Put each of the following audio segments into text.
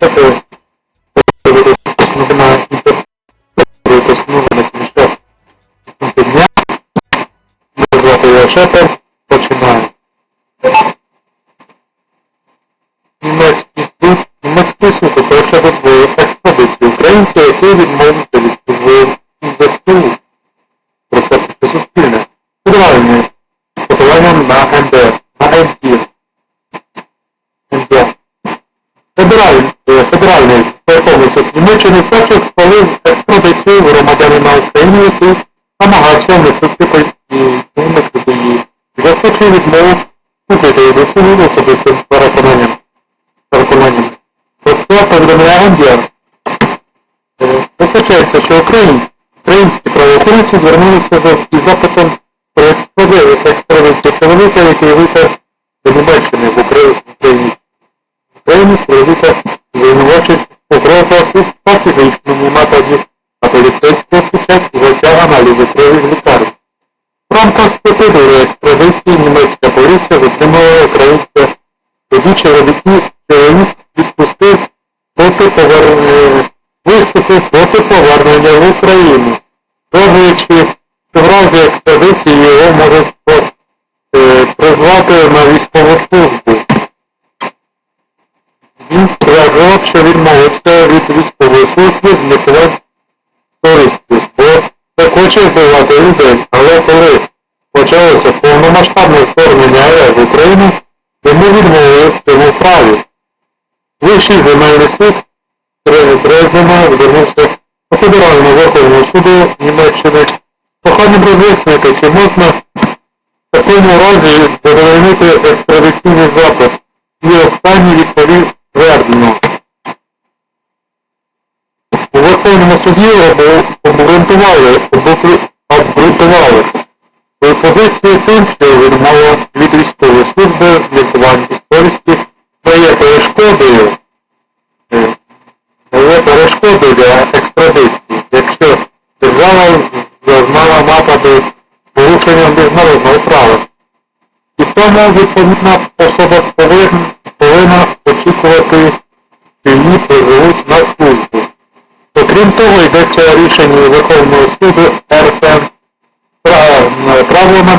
Niestety, postanowiona interpretacja postanowiona komisja wystąpienia do Złotej Oszetem poczynają. Німецький суд, німецький суд оголошує дозволив екстрадицію який відмовився від служби в ЗСУ. Про це пише Суспільне. Федеральне посиланням на МД, на МД. МД. Федеральний, е, федеральний Верховний суд Німеччини вперше схвалив екстрадицію громадянина України, який пой- і уникнути її. Засочив відмову служити до суду особистим переконанням. переконанням. Про це повідомляє НДР. Е, Визначається, що українці, українські правоохоронці звернулися за, із запитом про екстрадицію екстрадицію чоловіка, який виїхав до Німеччини в Украї- в Україні. Україні чоловіка звинувачують у та фізичному нападі повернення в Україну, стверджуючи, що в разі екстрадиції його можуть е, призвати на військову службу. Він стверджував, що він відмовився від військової служби з мотивацією совістю, бо так хоче вбивати людей, але коли почалося повномасштабне вторгнення РФ в Україну, йому відмовили в цьому праві. Вищий земельний суд Дрездена звернувся суду Німеччини з проханням роз'яснити, чи можна в такому разі задовольнити екстрадиційний запит. І останній відповів твердно. У Верховному суді обґрунтували, обґру- обґрунтували свою позицію тим, що відмова від порушенням міжнародного права. І тому відповідна особа повинна, повинна очікувати, що її призовуть на службу. Окрім того, йдеться рішення Верховного суду РФ Пра- право на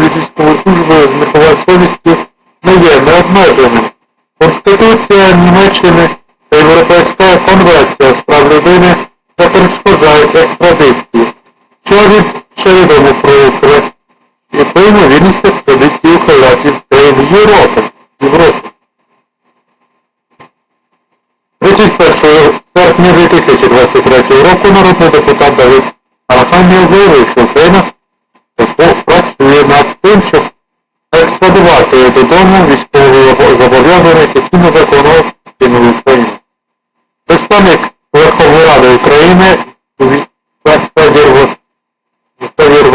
від військової служби з міркувань совісті не є необмеженим. Конституція Німеччини та Європейська конвенція з прав людини не перешкоджають екстрадиції. Що від що відомо про Україну? І ймовірність екстрадиції ухилятів з країн Європи. Європи. 31 серпня 2023 року народний депутат Давид Арахамія заявив, що Україна працює над тим, щоб екстрадувати додому військових зобов'язаних, які незаконно кинули Україну. Представник Верховної Ради України Федір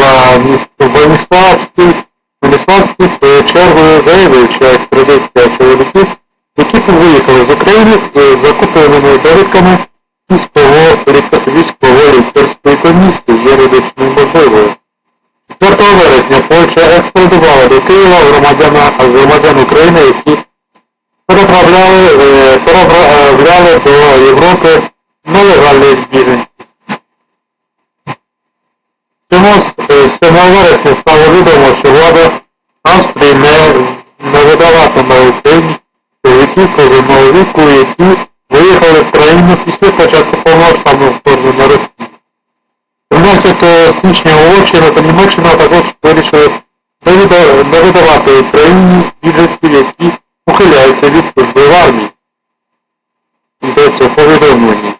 Ваніславський Ваніславський своєю чергою заявив, що екстрадиція чоловіків, які виїхали з України підготовленою довідками військово-лікарської комісії є медичною можливою. 4 вересня Польща екстрадувала до Києва громадяна громадян України, які переправляли е, до Європи нелегальних біженців. 7 вересня стало відомо, що влада Австрії не, не видаватиме Україні чоловіків маловіку. віку січня Угорщина та Німеччина також вирішили не видавати Україні біженців, які ухиляються від служби в армії. Йдеться в повідомленні.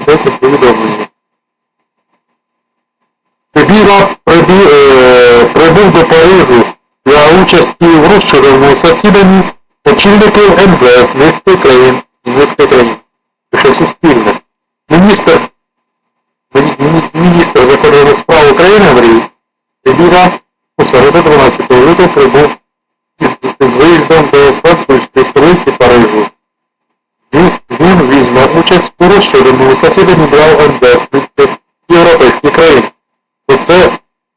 Йдеться в повідомленні. Сибіра прибі- е, прибув до Парижу для участі в розширеному засіданні очільників МВС низки країн і низки країн. Пише Суспільне. Міністр Мі- мі- міністр закордонних Сибіра у середу 12 лютого прибув із, з виїздом до французької столиці Парижу. Він, він візьме участь у засіданні для МВС низки європейських країн. Оце,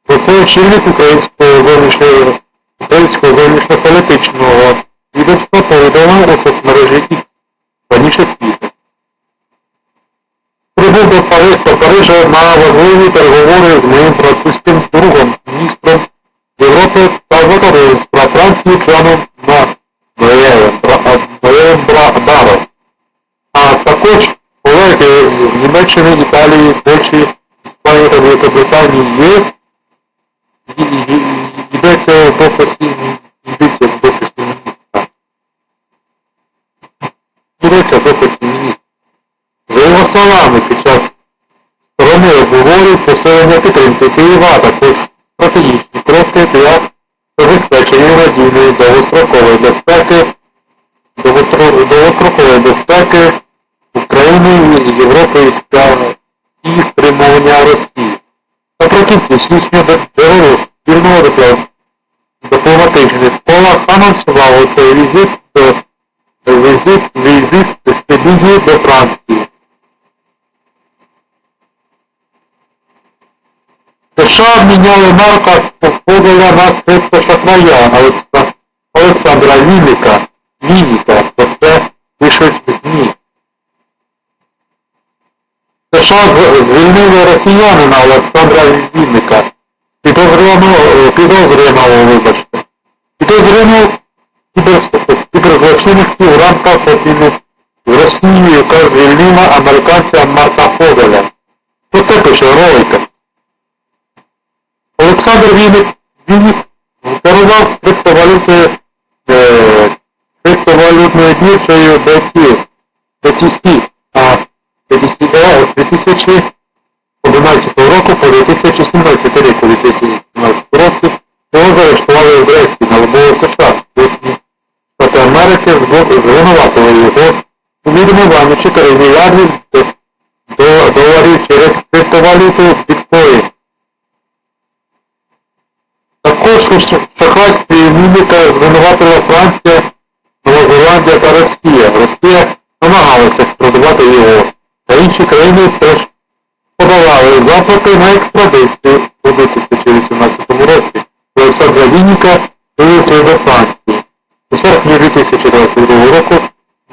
оце очільник українського зовнішнього українського зовнішньополітичного відомства повідомив у соцмережі X раніше в квітні. Прибув до До на важливі переговори з моїм французьким другом, міністром Європи та закордонних справ Франції Джаном Ноєвим Браро, а також колеги з Німеччини, Італії, Польщі, Іспанії та Великобританії ЄС І- і- і- йдеться в дописі, йдеться в дописі міністра. Йдеться в дописі міністра. За його словами, під час обговорів посилення підтримки Києва, а також стратегічні кроки для забезпечення надійної довгострокової безпеки, довгострокової безпеки України, Європи і спря- і стримування Росії. Наприкінці січня джерело спільного дипломатичних колах анонсувало цей візит до візит, візит Стебігі до Франції. США обміняли Марка Поголя на криптошахрая Олекса- Олександра Вінника. Вінника, про це пишуть ЗМІ. США звільнили росіянина Олександра Вінника, підозрюваного, вибачте, підозрюваного кібер- кіберзлочинності в рамках обміну з Росією, яка звільнила американця Марка Фогеля. Про це пише Reuters. Олександр Вінник, керував е, криптовалютною біржею BTS, BTC, а BTC з 2011 року по 2017 рік. У 2017 році його заарештували в Греції на лобове США. Сполучені Штати Америки звинуватили його у відмиванні 4 мільярдів до- до- доларів через криптовалюту у ш- шахрайстві Міміка звинуватила Франція, Нова Зеландія та Росія. Росія намагалася екстрадувати його, та інші країни теж подавали запити на екстрадицію у 2018 році. Олександра Вінніка вивезли до Франції. У серпні 2022 року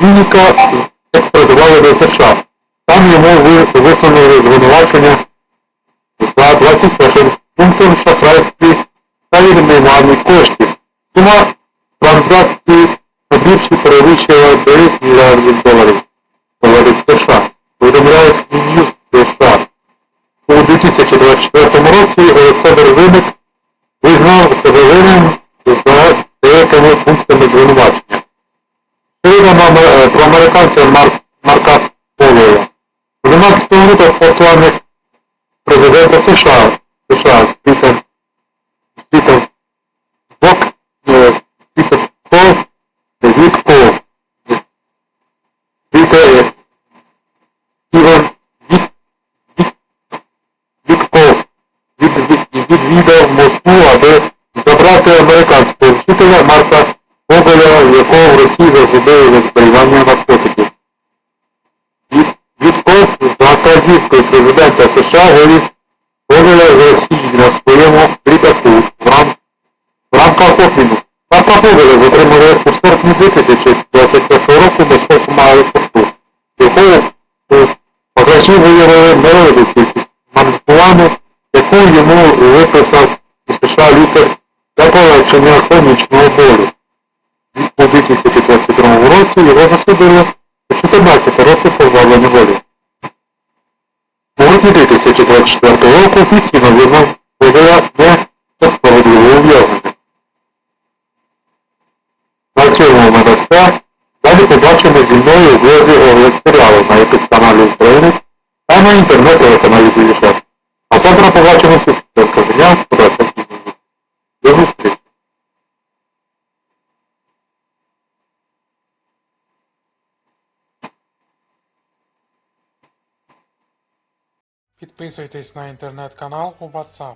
Вінніка екстрадували до США. Там йому висунули звинувачення за 21 пунктом шахрайстві та відмиванні коштів. Сума транзакцій на біржі перевищила 9 мільярдів доларів. Доларів США. Повідомляють Мін'юз США. У 2024 році Олександр Виник визнав себе винним за деякими пунктами звинувачення. Відомо е, про американця Марк, Марка У 12 минутах посланник президента США, США Москву, аби забрати американського вчителя Марка Гоголя, якого в Росії засудили за зберігання наркотиків. Від, Вітков за вказівкою президента США вивіз Гоголя з Росії на своєму літаку в, рамках обміну. Марка Гоголя затримали у серпні 2021 року Московському аеропорту, якого у багажі виявили невелику кількість маніпулами, яку йому виписав для полегшення хронічного болю. У 2022 році його засудили у 14 років позбавлення волі. У грудні 2024 року офіційно визнав виявлення несправедливого ув'язнення. На цьому у мене все. Далі побачимо зі мною у блозі серіалу на YouTube каналі України та на інтернет-телеканалі Дивіша. А завтра побачимося в церкві дня в 20 До зустрічі! Підписуйтесь на інтернет-канал у WhatsApp.